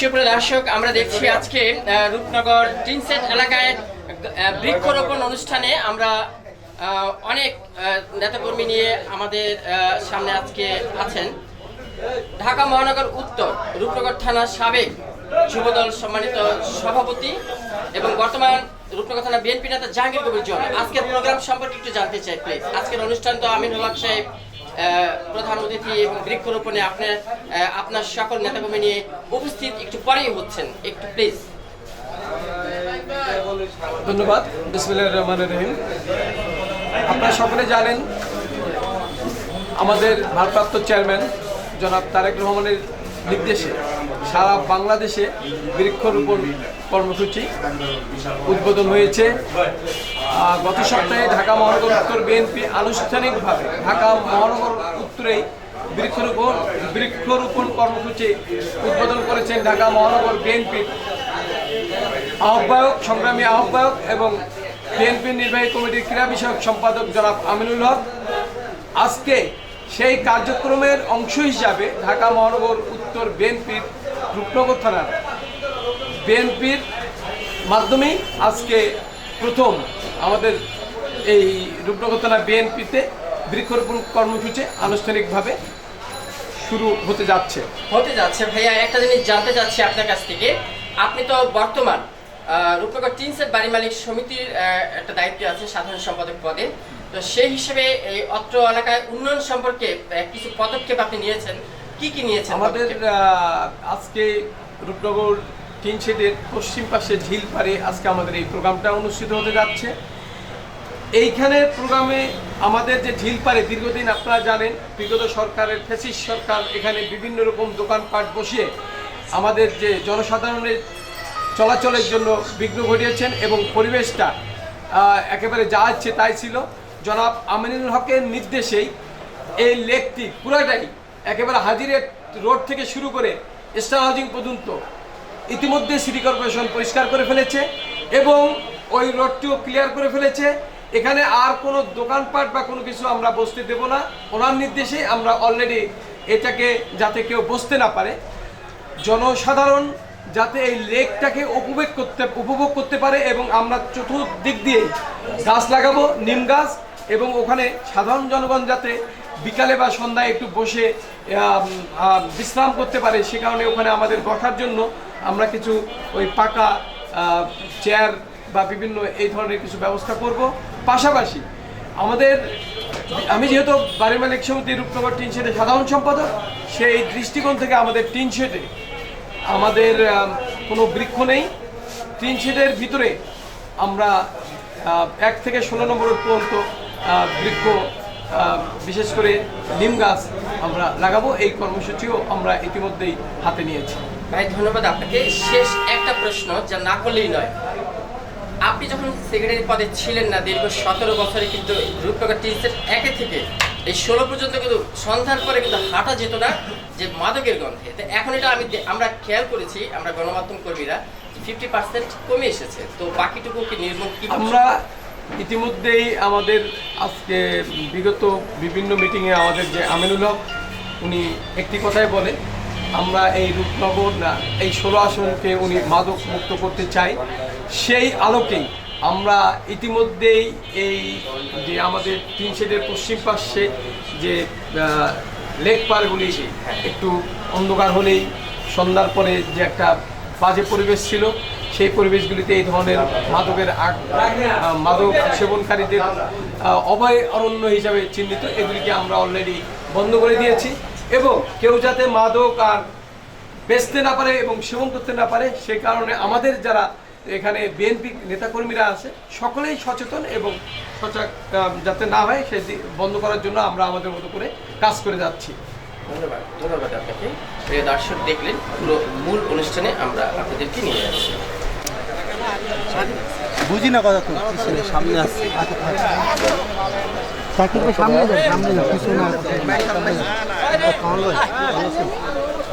সুপ্রিয় দর্শক, আমরা দেখছি আজকে রূপনগর টিনসেট এলাকায় বৃক্ষরোপণ অনুষ্ঠানে আমরা অনেক নেতাকর্মী নিয়ে আমাদের সামনে আজকে আছেন। ঢাকা মহানগর উত্তর, রূপনগর থানার সাবেক যুবদল সম্মানিত সভাপতি এবং বর্তমান রূপনগর থানা বিএনপি নেতা জাহাঙ্গীর কবির জন আজকের প্রোগ্রাম সম্পর্কে একটু জানতে চাই প্লিজ আজকের অনুষ্ঠান তো আমিনুল হক সাহেব প্রধান অতিথি এবং বৃক্ষরোপণে আপনার আপনার সকল নেতাকর্মী নিয়ে উপস্থিত। একটু পরেই হচ্ছেন। একটু প্লিজ ধন্যবাদ। রহমানির রহিম। আপনারা সকলে জানেন, আমাদের ভারপ্রাপ্ত চেয়ারম্যান জনাব তারেক রহমানের নির্দেশে সারা বাংলাদেশে বৃক্ষরোপণ কর্মসূচি উদ্বোধন হয়েছে। গত সপ্তাহে ঢাকা মহানগর উত্তর বিএনপি আনুষ্ঠানিকভাবে ঢাকা মহানগর উত্তরেই বৃক্ষরোপণ বৃক্ষরোপণ কর্মসূচি উদ্বোধন করেছেন ঢাকা মহানগর বিএনপির আহ্বায়ক সংগ্রামী আহ্বায়ক এবং বিএনপির নির্বাহী কমিটির ক্রীড়া বিষয়ক সম্পাদক জনাব আমিনুল হক। আজকে সেই কার্যক্রমের অংশ হিসাবে ঢাকা মহানগর উত্তর বিএনপির রূপনগর থানার বিএনপির মাধ্যমেই আজকে প্রথম আমাদের এই রূপনগর থানা বিএনপিতে বৃক্ষরোপণ কর্মসূচি আনুষ্ঠানিকভাবে শুরু হতে যাচ্ছে। হতে যাচ্ছে। ভাইয়া একটা জিনিস জানতে চাচ্ছি আপনার কাছ থেকে। আপনি তো বর্তমান রূপনগর টিন সেট বাড়ি মালিক সমিতির একটা দায়িত্ব আছে সাধারণ সম্পাদক পদে। তো সেই হিসেবে এই অত্র এলাকায় উন্নয়ন সম্পর্কে কিছু পদক্ষেপ আপনি নিয়েছেন। কি কি নিয়েছেন আমাদের আজকে রূপনগর টিন শেডের পশ্চিম পাশে ঝিল পারে আজকে আমাদের এই প্রোগ্রামটা অনুষ্ঠিত হতে যাচ্ছে। এইখানে প্রোগ্রামে আমাদের যে ঝিল পারে দীর্ঘদিন আপনারা জানেন, বিগত সরকারের ফেসিস সরকার এখানে বিভিন্ন রকম দোকানপাট বসিয়ে আমাদের যে জনসাধারণের চলাচলের জন্য বিঘ্ন ঘটিয়েছেন এবং পরিবেশটা একেবারে যা ইচ্ছে তাই ছিল। জনাব আমিনুল হকের নির্দেশেই এই লেকটি পুরাটাই একেবারে হাজিরের রোড থেকে শুরু করে স্টার হাউজিং পর্যন্ত ইতিমধ্যে সিটি কর্পোরেশন পরিষ্কার করে ফেলেছে এবং ওই রোডটিও ক্লিয়ার করে ফেলেছে। এখানে আর কোনো দোকানপাট বা কোনো কিছু আমরা বসতে দেব না। ওনার নির্দেশে আমরা অলরেডি এটাকে যাতে কেউ বসতে না পারে। জনসাধারণ যাতে এই লেকটাকে উপভোগ করতে উপভোগ করতে পারে এবং আমরা চতুর্দিক দিয়ে গাছ লাগাবো, নিম গাছ এবং ওখানে সাধারণ জনগণ যাতে বিকালে বা সন্ধ্যায় একটু বসে বিশ্রাম করতে পারে। সে কারণে ওখানে আমাদের বসার জন্য আমরা কিছু ওই পাকা চেয়ার বা বিভিন্ন এই ধরনের কিছু ব্যবস্থা করব। পাশাপাশি আমাদের, আমি যেহেতু বাড়ি মালিক সমিতি রূপনগর টিন শেডের সাধারণ সম্পাদক, সেই দৃষ্টিকোণ থেকে আমাদের টিন শেডে আমাদের কোনো বৃক্ষ নেই। টিন শেডের ভিতরে আমরা এক থেকে ষোলো নম্বর পর্যন্ত বৃক্ষ বিশেষ করে নিম গাছ আমরা লাগাবো এই কর্মসূচিও আমরা ইতিমধ্যেই হাতে নিয়েছি। ভাই ধন্যবাদ আপনাকে। শেষ একটা প্রশ্ন যা না করলেই নয়। আপনি যখন সেক্রেটারি পদে ছিলেন না দীর্ঘ সতেরো বছরে কিন্তু রূপনগর টি একে থেকে এই ষোলো পর্যন্ত কিন্তু সন্ধ্যার পরে কিন্তু হাঁটা যেত না যে মাদকের গন্ধে। তো এখন এটা আমি আমরা খেয়াল করেছি আমরা গণমাধ্যম কর্মীরা ফিফটি পার্সেন্ট কমে এসেছে। তো বাকিটুকু কি নির্মূল কি আমরা ইতিমধ্যেই আমাদের আজকে বিগত বিভিন্ন মিটিংয়ে আমাদের যে আমিনুল হক, উনি একটি কথাই বলে, আমরা এই রূপনগর না, এই ষোলো আসনকে উনি মাদক মুক্ত করতে চাই। সেই আলোকেই আমরা ইতিমধ্যেই এই যে আমাদের তিন শেডের পশ্চিম পাশে যে লেক পারগুলি একটু অন্ধকার হলেই সন্ধ্যার পরে যে একটা বাজে পরিবেশ ছিল সেই পরিবেশগুলিতে এই ধরনের মাদকের মাদক সেবনকারীদের অভয় অরণ্য হিসাবে চিহ্নিত। এগুলিকে আমরা অলরেডি বন্ধ করে দিয়েছি। এবং কেউ যাতে মাদক আর বেচতে না পারে এবং সেবন করতে না পারে, সে কারণে আমাদের যারা এখানে বিএনপি নেতাকর্মীরা আছে, সকলেই সচেতন এবং সজাগ যাতে না হয়, সে বন্ধ করার জন্য আমরা আমাদের মতো করে কাজ করে যাচ্ছি। ধন্যবাদ। ধন্যবাদ আপনাকে। দর্শক, দেখলেন পুরো মূল অনুষ্ঠানে আমরা আপনাদেরকে নিয়ে যাচ্ছি। বুঝি না কথা তোর পিছনে সামনে আসছে। সামনে যাও সামনে যাও পিছনে আর